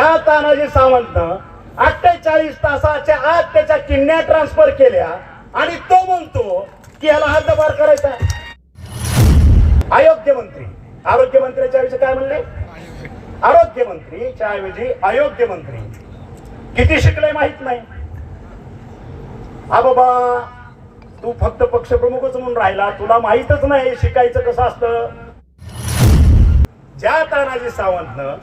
ह्या तानाजी सावंतनं अठ्ठेचाळीस तासाच्या आत त्याच्या किडन्या ट्रान्सफर केल्या आणि तो म्हणतो की याला हद्दपार करायचा अयोग्य मंत्री आरोग्य मंत्र्याच्या ऐवजी काय म्हणले? आरोग्य मंत्रीच्या ऐवजी अयोग्य मंत्री किती शिकले माहीत नाही. हा बाबा तू फक्त पक्षप्रमुखच म्हणून राहिला. तुला माहितच नाही शिकायचं कसं असतं. ज्या तानाजी सावंतनं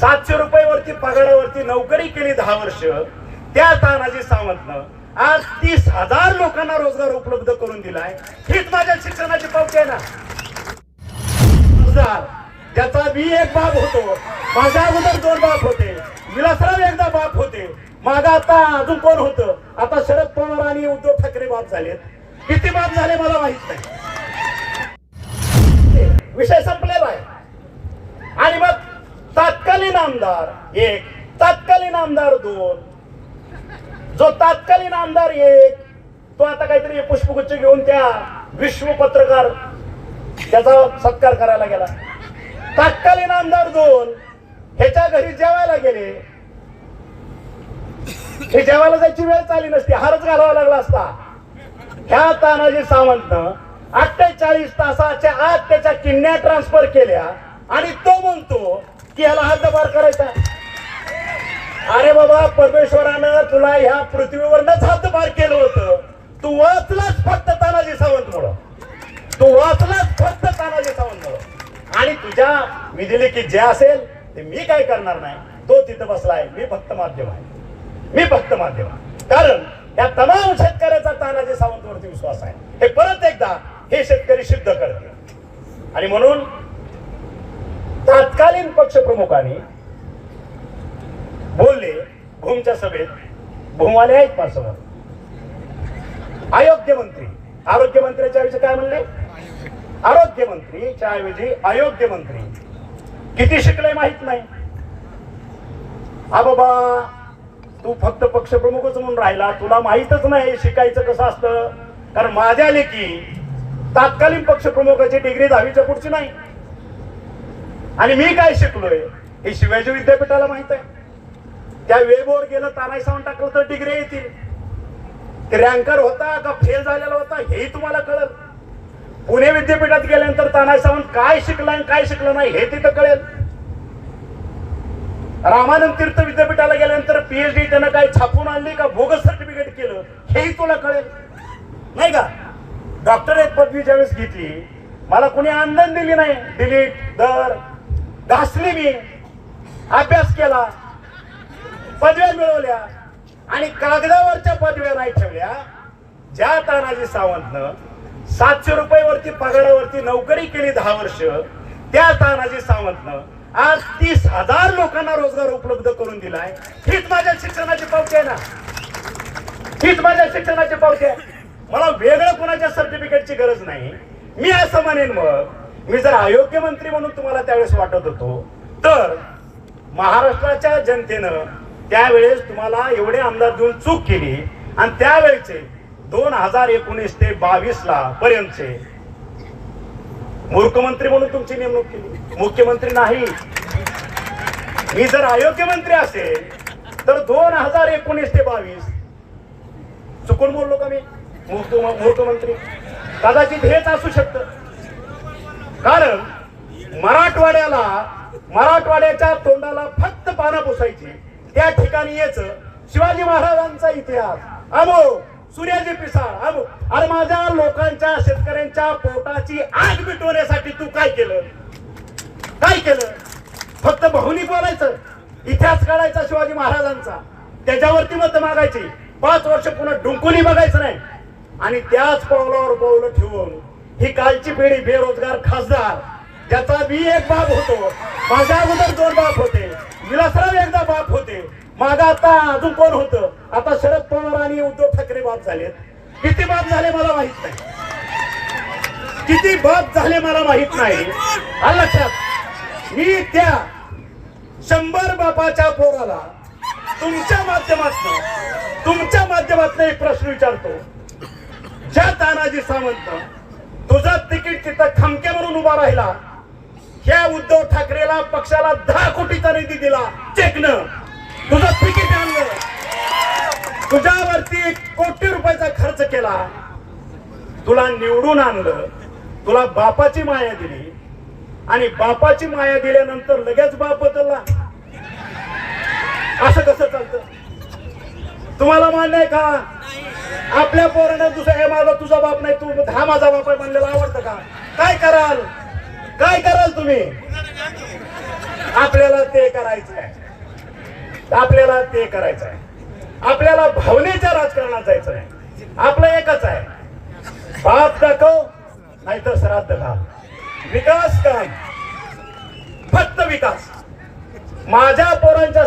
सातशे रुपये वरती पगारावरती नोकरी केली दहा वर्ष त्या तानाजी सावंतनं आज तीस हजार लोकांना रोजगार उपलब्ध करून दिलाय. हीच माझ्या शिक्षणाची पावती आहे ना. त्याचा मी एक बाप होतो. माझ्या अगोदर दोन बाप होते. विलासराव एकदा बाप होते. माझा आता अजून कोण होतं? आता शरद पवार आणि उद्धव ठाकरे बाप झालेत. किती बाप झाले मला माहीत नाही. आमदार एक तात्कालीन आमदार दोन. जो तात्कालीन आमदार एक तो आता काहीतरी पुष्पगुच्छ घेऊन त्या विश्व पत्रकार त्याचा सत्कार करायला गेला. तात्कालीन आमदार दोन ह्याच्या घरी जेवायला गेले. हे जेवायला जायची वेळ चाली नसती हारच घालावा लागला असता. ह्या तानाजी सावंतनं अठ्ठेचाळीस तासाच्या आत त्याच्या किन्या ट्रान्सफर केल्या आणि तो म्हणतो की याला हद्दपार करायचा. अरे बाबा परमेश्वरानं तुला ह्या पृथ्वीवरनच हद्दपार केलं होतं. तू वाचलाच फक्त तानाजी सावंत मुळे तू वाचलाच फक्त तानाजी सावंत मुळे आणि तुझ्या विधी की जे असेल ते मी काय करणार नाही. तो तिथं बसलाय. मी फक्त माध्यम आहे. मी फक्त माध्यम आहे. कारण या तमाम शेतकऱ्याचा तानाजी सावंतवरती विश्वास आहे. हे परत एकदा हे शेतकरी सिद्ध करते आणि म्हणून तत्कालीन पक्षप्रमुखांनी बोलले भूमच्या सभेत भूमवाले आहेत पासवर अयोग्य मंत्री. आरोग्य मंत्र्याच्या ऐवजी काय म्हणले? आरोग्य मंत्रीच्या ऐवजी अयोग्य मंत्री. किती शिकले माहीत नाही. हा बाबा तू फक्त पक्षप्रमुखच म्हणून राहिला. तुला माहितच नाही शिकायचं कसं असतं. कारण माझ्या लेखी तात्कालीन पक्षप्रमुखाची डिग्री दहावीच्या पुढची नाही. आणि मी काय शिकलोय? हे शिवाजी विद्यापीठाला माहीत आहे. त्या वेबवर गेलं तानाई सावंत टाकलं तर डिग्री येतील. ते रँकर होता का फेल झालेला होता हेही तुम्हाला कळल. पुणे विद्यापीठात गेल्यानंतर तानाई सावंत काय शिकला आणि काय शिकलं नाही हे तिथं कळेल. रामानंद तीर्थ विद्यापीठाला गेल्यानंतर पीएचडी त्यानं काय छापून आणली का बोगस सर्टिफिकेट केलं हेही तुला कळेल. नाही का? डॉक्टरेट पदवी ज्यावेळेस घेतली मला कोणी आनंद दिली नाही. डिलीट दर घासली मी अभ्यास केला पदव्या मिळवल्या आणि कागदावरच्या पदव्या नाही ठेवल्या. ज्या तानाजी सावंतनं सातशे रुपयावरती पगारावरती नोकरी केली दहा वर्ष त्या तानाजी सावंतनं आज तीस हजार लोकांना रोजगार उपलब्ध करून दिलाय. हीच माझ्या शिक्षणाची पावती आहे ना? हीच माझ्या शिक्षणाची पावती आहे. मला वेगळं कोणाच्या सर्टिफिकेटची गरज नाही. मी असं म्हणेन मग मी जर अयोग्य मंत्री म्हणून तुम्हाला त्यावेळेस वाटत होतो तर महाराष्ट्राच्या जनतेनं त्यावेळेस तुम्हाला एवढे आमदार देऊन चूक केली आणि त्यावेळेचे दोन हजार एकोणीस ते बावीस ला पर्यंतचे मूर्खमंत्री म्हणून तुमची नेमणूक केली. मुख्यमंत्री नाही. मी जर अयोग्य मंत्री असेल तर दोन हजार एकोणीस ते बावीस चुकून बोललो का मी? मुख्यमंत्री मूर्खमंत्री कदाचित हेच असू शकतं. कारण मराठवाड्याला मराठवाड्याच्या तोंडाला फक्त पानं पुसायची. त्या ठिकाणी यायचं. शिवाजी महाराजांचा इतिहास. अमो सूर्याजी पिसाळ अमो. अरे माझ्या लोकांच्या शेतकऱ्यांच्या पोटाची आग मिटवण्यासाठी तू काय केलं? काय केलं? फक्त बहुनी बोलायचं. इतिहास काढायचा शिवाजी महाराजांचा. त्याच्यावरती मत मागायची. पाच वर्ष पुन्हा डुंकुनी बघायचं नाही. आणि त्याच पावलावर पावलं ठेवून ही कालची पिढी बेरोजगार खासदार ज्याचा मी एक बाप होतो. माझ्या अगोदर दोन बाप होते. विलासराव एकदा बाप होते. माझा आता अजून कोण होतं? आता शरद पवार आणि उद्धव ठाकरे बाप झालेत. किती बाप झाले मला माहीत नाही. किती बाप झाले मला माहीत नाही. लक्षात. मी त्या शंभर बापाच्या पोराला तुमच्या माध्यमातून तुमच्या माध्यमातून एक प्रश्न विचारतो. ज्या तानाजी सावंत तुझं तिकीट तिथं खमके म्हणून उभा राहिला. ह्या उद्धव ठाकरेला पक्षाला दहा कोटीचा निधी दिला. चेकनं. तुझं तिकीट आणलं. तुझ्यावरती कोटी रुपयाचा खर्च केला. तुला निवडून आणलं. तुला बापाची माया दिली. आणि बापाची माया दिल्यानंतर लगेच बाप बदलला. असं कसं चालतं? तुम्हाला मान्य आहे का? आपल्या पोरानं दुसरा हे माझा तुझा बाप नाही तू हा माझा बाप आहे म्हणलेला आवडतं का? काय कराल? काय कराल तुम्ही? आपल्याला ते करायचं आहे आपल्याला ते करायचं आहे आपल्याला भावनेच्या राजकारणात जायचं आहे आपलं एकच आहे. बाप दाखव नाहीतर श्राद्ध घाल. विकास काय फक्त विकास. माझ्या पोरांच्या